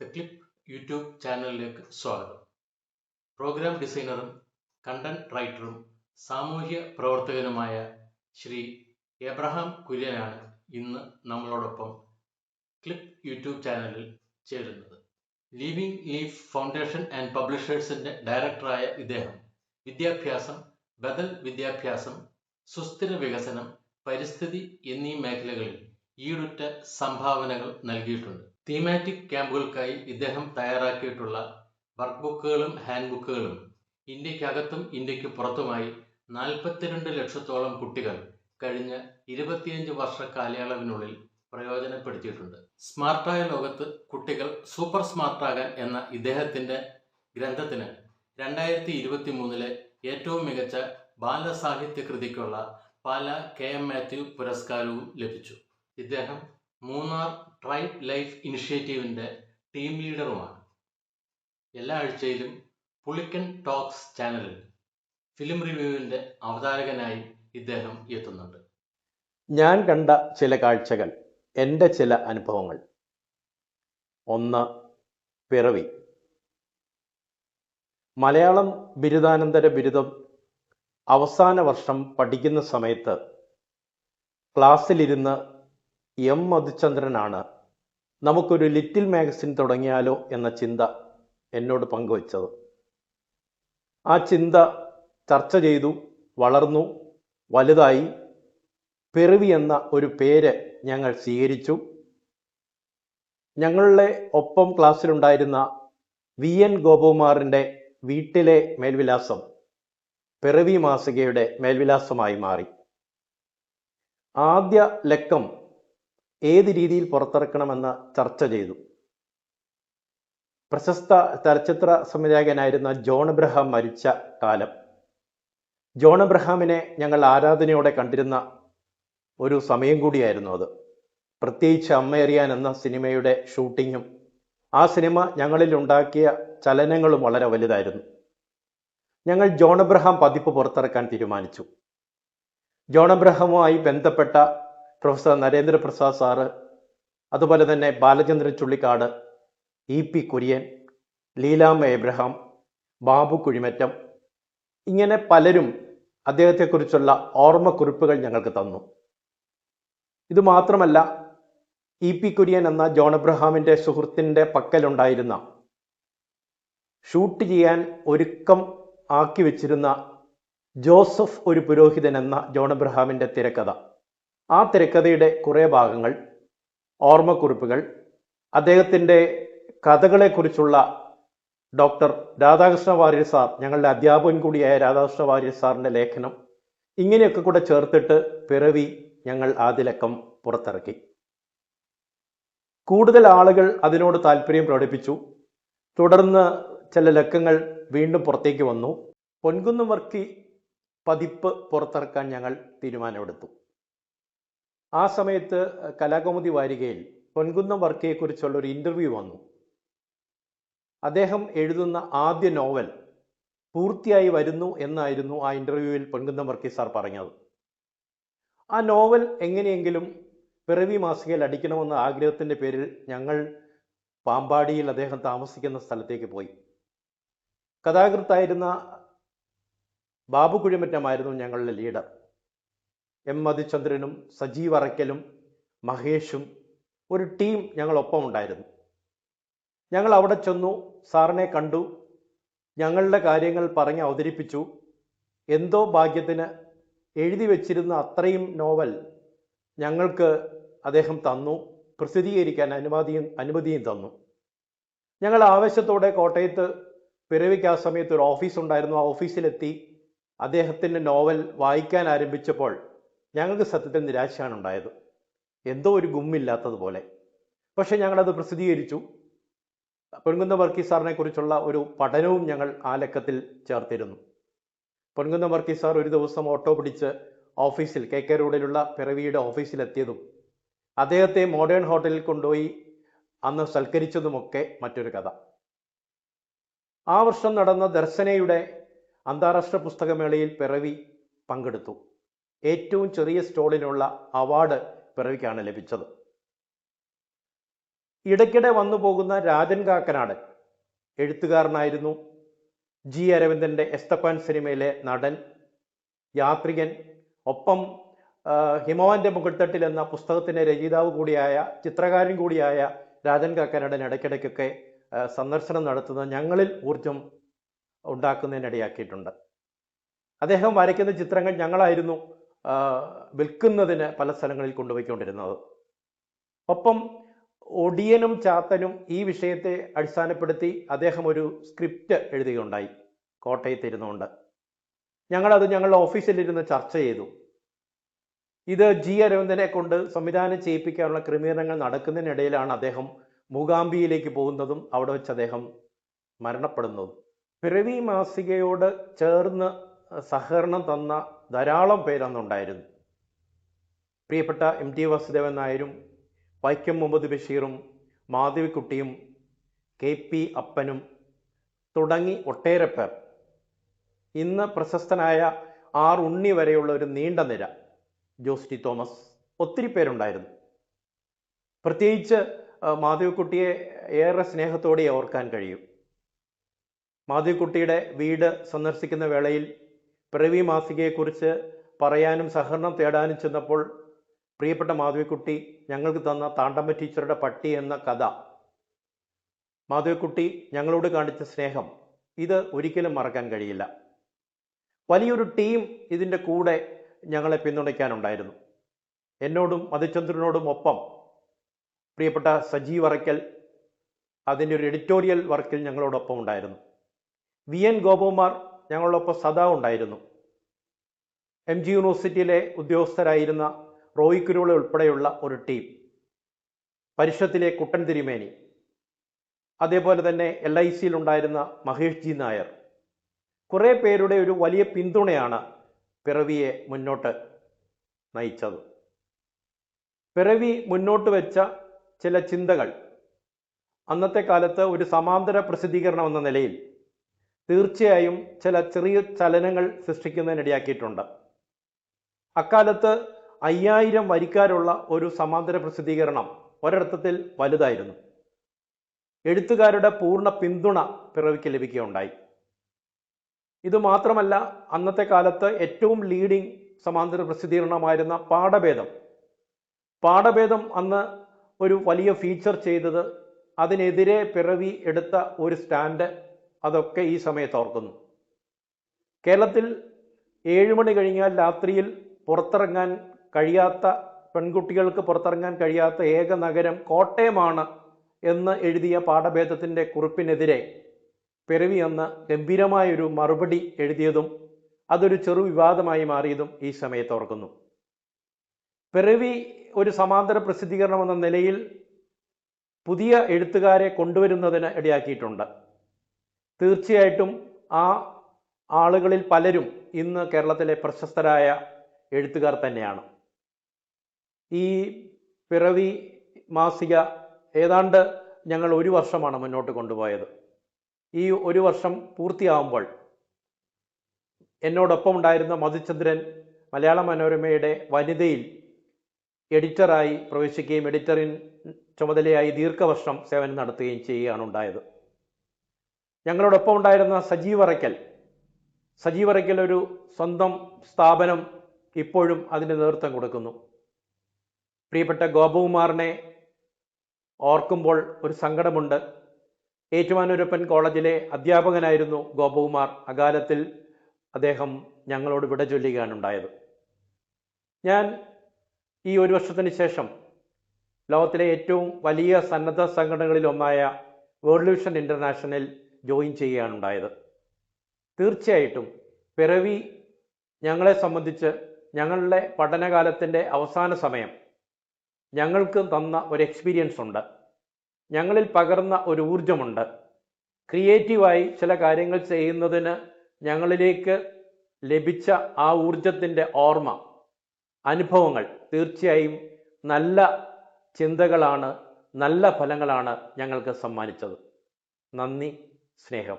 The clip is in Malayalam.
ദ ക്ലിപ്പ് യൂട്യൂബ് ചാനലിലേക്ക് സ്വാഗതം. പ്രോഗ്രാം ഡിസൈനറും കണ്ടന്റ് റൈറ്ററും സാമൂഹ്യ പ്രവർത്തകനുമായ ശ്രീ എബ്രഹാം കുര്യനാണ് ഇന്ന് നമ്മളോടൊപ്പം ക്ലിപ്പ് യൂട്യൂബ് ചാനലിൽ ചേരുന്നത്. ലിവിംഗ് ലീഫ് ഫൗണ്ടേഷൻ ആൻഡ് പബ്ലിഷേഴ്സിന്റെ ഡയറക്ടറായ ഇദ്ദേഹം വിദ്യാഭ്യാസം ബദൽ വിദ്യാഭ്യാസം സുസ്ഥിര വികസനം പരിസ്ഥിതി എന്നീ മേഖലകളിൽ ഈടുറ്റ സംഭാവനകൾ നൽകിയിട്ടുണ്ട്. തീമാറ്റിക് ക്യാമ്പുകൾക്കായി ഇദ്ദേഹം തയ്യാറാക്കിയിട്ടുള്ള വർക്ക് ബുക്കുകളും ഹാൻഡ് ബുക്കുകളും ഇന്ത്യക്കകത്തും ഇന്ത്യയ്ക്ക് പുറത്തുമായി നാൽപ്പത്തിരണ്ട് ലക്ഷത്തോളം കുട്ടികൾ കഴിഞ്ഞ ഇരുപത്തിയഞ്ച് വർഷ കാലയളവിനുള്ളിൽ പ്രയോജനപ്പെടുത്തിയിട്ടുണ്ട്. സ്മാർട്ടായ ലോകത്ത് കുട്ടികൾ സൂപ്പർ സ്മാർട്ടാകാൻ എന്ന ഇദ്ദേഹത്തിന്റെ ഗ്രന്ഥത്തിന് രണ്ടായിരത്തി ഇരുപത്തി മൂന്നിലെ ഏറ്റവും മികച്ച ബാലസാഹിത്യ കൃതിക്കുള്ള പാല കെ എം മാത്യു പുരസ്കാരവും ലഭിച്ചു. ഇദ്ദേഹം മൂന്നാർ ട്രൈബ് ലൈഫ് ഇനിഷ്യേറ്റീവിന്റെ ടീം ലീഡറുമാണ് എല്ലാ ആഴ്ചയിലും പുളിക്കൻ ടോക്സ് ചാനലിൽ ഫിലിം റിവ്യൂവിന്റെ അവതാരകനായി ഇദ്ദേഹം എത്തുന്നുണ്ട്. ഞാൻ കണ്ട ചില കാഴ്ചകൾ എന്റെ ചില അനുഭവങ്ങൾ. ഒന്ന് പിറവി. മലയാളം ബിരുദാനന്തര ബിരുദം അവസാന വർഷം പഠിക്കുന്ന സമയത്ത് ക്ലാസ്സിലിരുന്ന് എം മധുചന്ദ്രനാണ്. നമുക്കൊരു ലിറ്റിൽ മാഗസിൻ തുടങ്ങിയാലോ എന്ന ചിന്ത എന്നോട് പങ്കുവച്ചത്. ആ ചിന്ത ചർച്ച ചെയ്തു വളർന്നു വലുതായി. പെറിവി എന്ന ഒരു പേര് ഞങ്ങൾ സ്വീകരിച്ചു. ഞങ്ങളുടെ ഒപ്പം ക്ലാസ്സിലുണ്ടായിരുന്ന വി എൻ ഗോപകുമാറിന്റെ വീട്ടിലെ മേൽവിലാസം പിറവി മാസികയുടെ മേൽവിലാസമായി മാറി. ആദ്യ ലക്കം ഏത് രീതിയിൽ പുറത്തിറക്കണമെന്ന് ചർച്ച ചെയ്തു. പ്രശസ്ത ചലച്ചിത്ര സംവിധായകനായിരുന്ന ജോൺ എബ്രഹാം മരിച്ച കാലം. ജോൺ എബ്രഹാമിനെ ഞങ്ങൾ ആരാധനയോടെ കണ്ടിരുന്ന ഒരു സമയം കൂടിയായിരുന്നു അത്. പ്രത്യേകിച്ച് അമ്മയറിയാൻ എന്ന സിനിമയുടെ ഷൂട്ടിങ്ങും ആ സിനിമ ഞങ്ങളിൽ ഉണ്ടാക്കിയ ചലനങ്ങളും വളരെ വലുതായിരുന്നു. ഞങ്ങൾ ജോൺ എബ്രഹാം പതിപ്പ് പുറത്തിറക്കാൻ തീരുമാനിച്ചു. ജോൺ എബ്രഹാമുമായി ബന്ധപ്പെട്ട പ്രൊഫസർ നരേന്ദ്രപ്രസാദ് സാറ് അതുപോലെ തന്നെ ബാലചന്ദ്രൻ ചുള്ളിക്കാട് ഇ പി കുര്യൻ ലീലാമ്മ എബ്രഹാം ബാബു കുഴിമറ്റം ഇങ്ങനെ പലരും അദ്ദേഹത്തെക്കുറിച്ചുള്ള ഓർമ്മക്കുറിപ്പുകൾ ഞങ്ങൾക്ക് തന്നു. ഇത് മാത്രമല്ല ഇ പി കുര്യൻ എന്ന ജോൺ എബ്രഹാമിന്റെ സുഹൃത്തിന്റെ പക്കലുണ്ടായിരുന്ന ഷൂട്ട് ചെയ്യാൻ ഒരുക്കം ആക്കി വെച്ചിരുന്ന ജോസഫ് ഒരു പുരോഹിതൻ എന്ന ജോൺ എബ്രഹാമിന്റെ തിരക്കഥ. ആ തിരക്കഥയുടെ കുറേ ഭാഗങ്ങൾ ഓർമ്മക്കുറിപ്പുകൾ അദ്ദേഹത്തിന്റെ കഥകളെക്കുറിച്ചുള്ള ഡോക്ടർ രാധാകൃഷ്ണ വാര്യർ സാർ ഞങ്ങളുടെ അധ്യാപകൻ കൂടിയായ രാധാകൃഷ്ണ വാര്യർ സാറിന്റെ ലേഖനം ഇങ്ങനെയൊക്കെ കൂടെ ചേർത്തിട്ട് പിറവി ഞങ്ങൾ ആദ്യലക്കം പുറത്തിറക്കി. കൂടുതൽ ആളുകൾ അതിനോട് താല്പര്യം പ്രകടിപ്പിച്ചു. തുടർന്ന് ചില ലക്കങ്ങൾ വീണ്ടും പുറത്തേക്ക് വന്നു. പൊൻകുന്നം വർക്കി പതിപ്പ് പുറത്തിറക്കാൻ ഞങ്ങൾ തീരുമാനമെടുത്തു. ആ സമയത്ത് കലാകൗമുദി വാരികയിൽ പൊൻകുന്നം വർക്കിയെക്കുറിച്ചുള്ള ഒരു ഇന്റർവ്യൂ വന്നു. അദ്ദേഹം എഴുതുന്ന ആദ്യ നോവൽ പൂർത്തിയായി വരുന്നു എന്നായിരുന്നു ആ ഇന്റർവ്യൂവിൽ പൊൻകുന്നം വർക്കി സാർ പറഞ്ഞത്. ആ നോവൽ എങ്ങനെയെങ്കിലും പിറവി മാസികയിൽ അടിക്കണമെന്ന ആഗ്രഹത്തിന്റെ പേരിൽ ഞങ്ങൾ പാമ്പാടിയിൽ അദ്ദേഹം താമസിക്കുന്ന സ്ഥലത്തേക്ക് പോയി. കഥാകൃത്തായിരുന്ന ബാബു കുഴിമറ്റമായിരുന്നു ഞങ്ങളുടെ ലീഡർ. എം മധുചന്ദ്രനും സജീവ് അറയ്ക്കലും മഹേഷും ഒരു ടീം ഞങ്ങളൊപ്പം ഉണ്ടായിരുന്നു. ഞങ്ങൾ അവിടെ ചെന്നു സാറിനെ കണ്ടു ഞങ്ങളുടെ കാര്യങ്ങൾ പറഞ്ഞ് അവതരിപ്പിച്ചു. എന്തോ ഭാഗ്യത്തിന് എഴുതി വച്ചിരുന്ന അത്രയും നോവൽ ഞങ്ങൾക്ക് അദ്ദേഹം തന്നു പ്രസിദ്ധീകരിക്കാൻ അനുമതിയും അനുമതിയും തന്നു. ഞങ്ങൾ ആവശ്യത്തോടെ കോട്ടയത്ത് പിറവിക്ക് ആ സമയത്ത് ഒരു ഓഫീസ് ഉണ്ടായിരുന്നു. ആ ഓഫീസിലെത്തി അദ്ദേഹത്തിന്റെ നോവൽ വായിക്കാൻ ആരംഭിച്ചപ്പോൾ ഞങ്ങൾക്ക് സത്യത്തിൽ നിരാശയാണ് ഉണ്ടായത്. എന്തോ ഒരു ഗുമ്മില്ലാത്തതുപോലെ പക്ഷെ ഞങ്ങളത് പ്രസിദ്ധീകരിച്ചു. പൊൻകുന്ന വർക്കി സാറിനെ കുറിച്ചുള്ള ഒരു പഠനവും ഞങ്ങൾ ആ ലക്കത്തിൽ ചേർത്തിരുന്നു. പൊൻകുന്ന വർക്കി സാർ ഒരു ദിവസം ഓട്ടോ പിടിച്ച് ഓഫീസിൽ കെ കെ റോഡിലുള്ള പിറവിയുടെ ഓഫീസിലെത്തിയതും അദ്ദേഹത്തെ മോഡേൺ ഹോട്ടലിൽ കൊണ്ടുപോയി അന്ന് സൽക്കരിച്ചതുമൊക്കെ മറ്റൊരു കഥ. ആ വർഷം നടന്ന ദർശനയുടെ അന്താരാഷ്ട്ര പുസ്തകമേളയിൽ പിറവി പങ്കെടുത്തു. ഏറ്റവും ചെറിയ സ്റ്റോളിനുള്ള അവാർഡ് പിറവിക്കാണ് ലഭിച്ചത്. ഇടയ്ക്കിടെ വന്നു പോകുന്ന രാജൻ കാക്കനാട് എഴുത്തുകാരനായിരുന്നു ജി അരവിന്ദന്റെ എസ്തപ്പാൻ സിനിമയിലെ നടൻ യാത്രികൻ ഒപ്പം ഹിമവാന്റെ മുകൾത്തട്ടിൽ എന്ന പുസ്തകത്തിന്റെ രചയിതാവ് കൂടിയായ ചിത്രകാരൻ കൂടിയായ രാജൻ കാക്കനാടൻ ഇടയ്ക്കിടയ്ക്കൊക്കെ സന്ദർശനം നടത്തുന്നത് ഞങ്ങളിൽ ഊർജം ഉണ്ടാക്കുന്നതിനിടയാക്കിയിട്ടുണ്ട്. അദ്ദേഹം വരയ്ക്കുന്ന ചിത്രങ്ങൾ ഞങ്ങളായിരുന്നു. വിൽക്കുന്നതിന് പല സ്ഥലങ്ങളിൽ കൊണ്ടുപോയിക്കൊണ്ടിരുന്നത്. ഒപ്പം ഒടിയനും ചാത്തനും ഈ വിഷയത്തെ അടിസ്ഥാനപ്പെടുത്തി അദ്ദേഹം ഒരു സ്ക്രിപ്റ്റ് എഴുതുകയുണ്ടായി കോട്ടയത്ത് ഇരുന്നുകൊണ്ട് ഞങ്ങളത് ഞങ്ങളുടെ ഓഫീസിലിരുന്ന് ചർച്ച ചെയ്തു. ഇത് ജി അരവിന്ദനെ കൊണ്ട് സംവിധാനം ചെയ്യിപ്പിക്കാനുള്ള ക്രമീകരണങ്ങൾ നടക്കുന്നതിനിടയിലാണ് അദ്ദേഹം മൂകാംബിയിലേക്ക് പോകുന്നതും അവിടെ വെച്ച് അദ്ദേഹം മരണപ്പെടുന്നതും. പിറവി മാസികയോട് ചേർന്ന് സഹകരണം തന്ന ധാരാളം പേരന്നുണ്ടായിരുന്നു പ്രിയപ്പെട്ട എം ടി വാസുദേവൻ നായരും വൈക്കം മുഹമ്മദ് ബഷീറും മാധവിക്കുട്ടിയും കെ പി അപ്പനും തുടങ്ങി ഒട്ടേറെ പേർ. ഇന്ന് പ്രശസ്തനായ ആർ ഉണ്ണി വരെയുള്ള ഒരു നീണ്ട നിര ജോസ് ടി തോമസ് ഒത്തിരി പേരുണ്ടായിരുന്നു. പ്രത്യേകിച്ച് മാധവിക്കുട്ടിയെ ഏറെ സ്നേഹത്തോടെ ഓർക്കാൻ കഴിയും. മാധവിക്കുട്ടിയുടെ വീട് സന്ദർശിക്കുന്ന വേളയിൽ പിറവി മാസികയെക്കുറിച്ച് പറയാനും സഹകരണം തേടാനും ചെന്നപ്പോൾ പ്രിയപ്പെട്ട മാധവിക്കുട്ടി ഞങ്ങൾക്ക് തന്ന താണ്ടമ്മ ടീച്ചറുടെ പട്ടി എന്ന കഥ. മാധവിക്കുട്ടി ഞങ്ങളോട് കാണിച്ച സ്നേഹം. ഇത് ഒരിക്കലും മറക്കാൻ കഴിയില്ല. വലിയൊരു ടീം ഇതിന്റെ കൂടെ ഞങ്ങളെ പിന്തുണയ്ക്കാനുണ്ടായിരുന്നു. എന്നോടും മധുചന്ദ്രനോടും ഒപ്പം പ്രിയപ്പെട്ട സജീവ് അറയ്ക്കൽ അതിന്റെ ഒരു എഡിറ്റോറിയൽ വർക്കിൽ ഞങ്ങളോടൊപ്പം ഉണ്ടായിരുന്നു. വി എൻ ഗോപകുമാർ ഞങ്ങളോടൊപ്പം സദാ ഉണ്ടായിരുന്നു. എം ജി യൂണിവേഴ്സിറ്റിയിലെ ഉദ്യോഗസ്ഥരായിരുന്ന റോയി കുരുള ഉൾപ്പെടെയുള്ള ഒരു ടീം. പരിഷത്തിലെ കുട്ടൻ തിരുമേനി. അതേപോലെ തന്നെ എൽ ഐ സിയിലുണ്ടായിരുന്ന മഹേഷ് ജി നായർ. കുറേ പേരുടെ ഒരു വലിയ പിന്തുണയാണ് പിറവിയെ മുന്നോട്ട് നയിച്ചത്. പിറവി മുന്നോട്ട് വെച്ച ചില ചിന്തകൾ അന്നത്തെ കാലത്ത് ഒരു സമാന്തര പ്രസിദ്ധീകരണം എന്ന നിലയിൽ തീർച്ചയായും ചില ചെറിയ ചലനങ്ങൾ സൃഷ്ടിക്കുന്നതിനിടയാക്കിയിട്ടുണ്ട് അക്കാലത്ത് അയ്യായിരം വരിക്കാരുള്ള ഒരു സമാന്തര പ്രസിദ്ധീകരണം ഒരർത്ഥത്തിൽ വലുതായിരുന്നു. എഴുത്തുകാരുടെ പൂർണ പിന്തുണ പിറവിക്ക് ലഭിക്കുകയുണ്ടായി. ഇത് മാത്രമല്ല അന്നത്തെ കാലത്ത് ഏറ്റവും ലീഡിംഗ് സമാന്തര പ്രസിദ്ധീകരണമായിരുന്ന പാഠഭേദം. പാഠഭേദം അന്ന് ഒരു വലിയ ഫീച്ചർ ചെയ്തത് അതിനെതിരെ പിറവി എടുത്ത ഒരു സ്റ്റാൻഡ് അതൊക്കെ ഈ സമയത്ത് ഓർക്കുന്നു. കേരളത്തിൽ ഏഴ് മണി കഴിഞ്ഞാൽ രാത്രിയിൽ പുറത്തിറങ്ങാൻ കഴിയാത്ത പെൺകുട്ടികൾക്ക് പുറത്തിറങ്ങാൻ കഴിയാത്ത ഏക നഗരം കോട്ടയമാണ് എന്ന് എഴുതിയ പാഠഭേദത്തിന്റെ കുറിപ്പിനെതിരെ പിറവി അന്ന് ഗംഭീരമായൊരു മറുപടി എഴുതിയതും അതൊരു ചെറു വിവാദമായി മാറിയതും ഈ സമയത്ത് ഓർക്കുന്നു. പിറവി ഒരു സമാന്തര പ്രസിദ്ധീകരണം എന്ന നിലയിൽ പുതിയ എഴുത്തുകാരെ കൊണ്ടുവരുന്നതിന് ഇടയാക്കിയിട്ടുണ്ട്. തീർച്ചയായിട്ടും ആ ആളുകളിൽ പലരും ഇന്ന് കേരളത്തിലെ പ്രശസ്തരായ എഴുത്തുകാർ തന്നെയാണ്. ഈ പിറവി മാസിക ഏതാണ്ട് ഞങ്ങൾ ഒരു വർഷമാണ് മുന്നോട്ട് കൊണ്ടുപോയത്. ഈ ഒരു വർഷം പൂർത്തിയാവുമ്പോൾ എന്നോടൊപ്പം ഉണ്ടായിരുന്ന മധുചന്ദ്രൻ മലയാള മനോരമയുടെ വനിതയിൽ എഡിറ്ററായി പ്രവേശിക്കുകയും എഡിറ്ററിൻ ചുമതലയായി ദീർഘവർഷം സേവനം നടത്തുകയും ചെയ്യുകയാണ് ഉണ്ടായത്. ഞങ്ങളോടൊപ്പം ഉണ്ടായിരുന്ന സജീവ് അറയ്ക്കൽ. സജീവ് അറയ്ക്കൽ ഒരു സ്വന്തം സ്ഥാപനം ഇപ്പോഴും അതിന് നേതൃത്വം കൊടുക്കുന്നു. പ്രിയപ്പെട്ട ഗോപകുമാറിനെ ഓർക്കുമ്പോൾ ഒരു സങ്കടമുണ്ട്. ഏറ്റുമാനൂരപ്പൻ കോളേജിലെ അധ്യാപകനായിരുന്നു ഗോപകുമാർ. അകാലത്തിൽ അദ്ദേഹം ഞങ്ങളോട് വിട ചൊല്ലുകയാണുണ്ടായത്. ഞാൻ ഈ ഒരു വർഷത്തിന് ശേഷം ലോകത്തിലെ ഏറ്റവും വലിയ സന്നദ്ധ സംഘടനകളിൽ ഒന്നായ വേൾഡ് വിഷൻ ഇന്റർനാഷണൽ ജോയിൻ ചെയ്യുകയാണ് ഉണ്ടായത് തീർച്ചയായിട്ടും പിറവി ഞങ്ങളെ സംബന്ധിച്ച് ഞങ്ങളുടെ പഠനകാലത്തിന്റെ അവസാന സമയം ഞങ്ങൾക്ക് തന്ന ഒരു എക്സ്പീരിയൻസ് ഉണ്ട്. ഞങ്ങളിൽ പകർന്ന ഒരു ഊർജമുണ്ട് ക്രിയേറ്റീവായി ചില കാര്യങ്ങൾ ചെയ്യുന്നതിന് ഞങ്ങളിലേക്ക് ലഭിച്ച ആ ഊർജത്തിന്റെ ഓർമ്മ അനുഭവങ്ങൾ തീർച്ചയായും നല്ല ചിന്തകളാണ് നല്ല ഫലങ്ങളാണ് ഞങ്ങൾക്ക് സമ്മാനിച്ചത്. നന്ദി. സ്നേഹം.